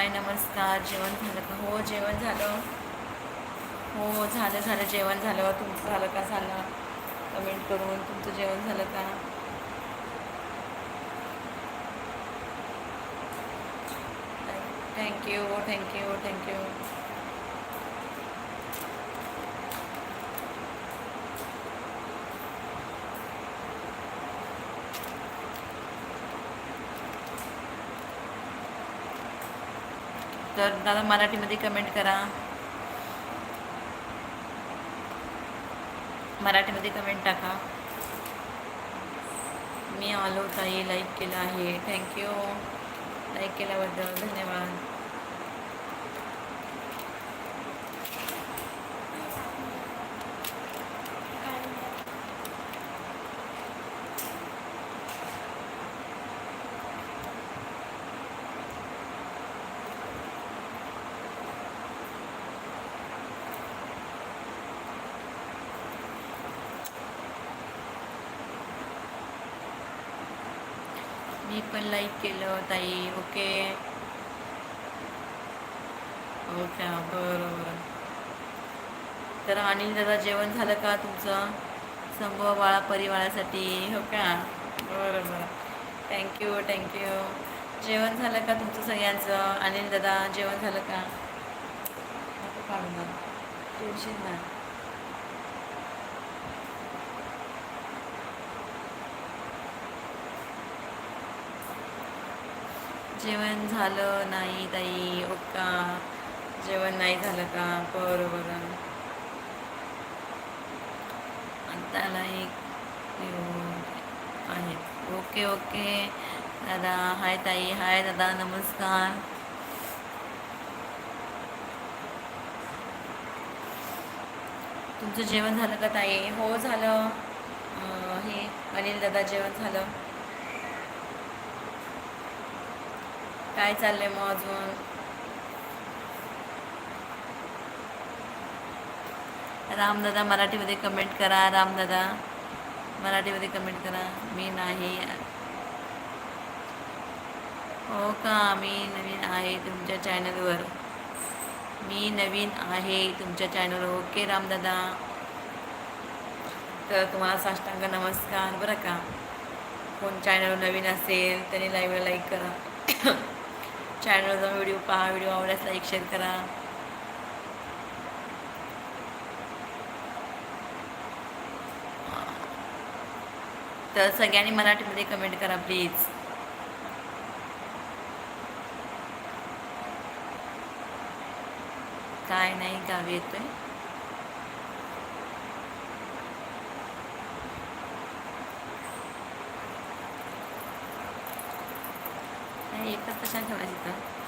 हाय नमस्कार. जेवण झालं का? हो जेवण झालं. हो, हो झालं झालं. जेवण झालं. तुमचं झालं का? झालं. कमेंट करून. तुमचं जेवण झालं का? थँक्यू थँक्यू थँक्यू तर दादा मराठीमध्ये कमेंट करा. मराठीमध्ये कमेंट टाका. मी आलो ताई लाईक केलं आहे. थँक्यू लाईक केल्याबद्दल धन्यवाद. मी पण लाईक केलं ताई. ओके ओके बरं बरं. तर अनिल दादा जेवण झालं का तुमचं? संभव बाळा परिवारासाठी. हो. का बरं. बरं थँक्यू थँक्यू जेवण झालं का तुमचं सगळ्यांचं? अनिल दादा जेवण झालं का? नको काढू टेन्शन ना जेवण झालं नाही ताई ओका जेवण नाही झालं का? बरं बरं. त्याला एक आहेत ओके ओके. दादा हाय ताई हाय दादा नमस्कार. तुमचं जेवण झालं का ताई? हो झालं. हे अनिल दादा जेवण झालं. काय चाललंय मग अजून? रामदादा मराठीमध्ये कमेंट करा रामदादा. मराठीमध्ये कमेंट करा. मी नाही. हो का? मी नवीन आहे तुमच्या चॅनलवर मी नवीन आहे तुमच्या चॅनलवर ओके रामदादा. तर तुम्हाला साष्टांग नमस्कार. बरं का? कोण चॅनल नवीन असेल त्याने लाईव्हला लाईक करा. चॅनलवर जाऊन व्हिडिओ पहा व्हिडिओ आवडल्यास लाईक शेअर करा. तर सगळ्यांनी मराठीमध्ये कमेंट करा प्लीज काय नाही गावी येतोय. नाही एकच कशाने ठेवायचं इथं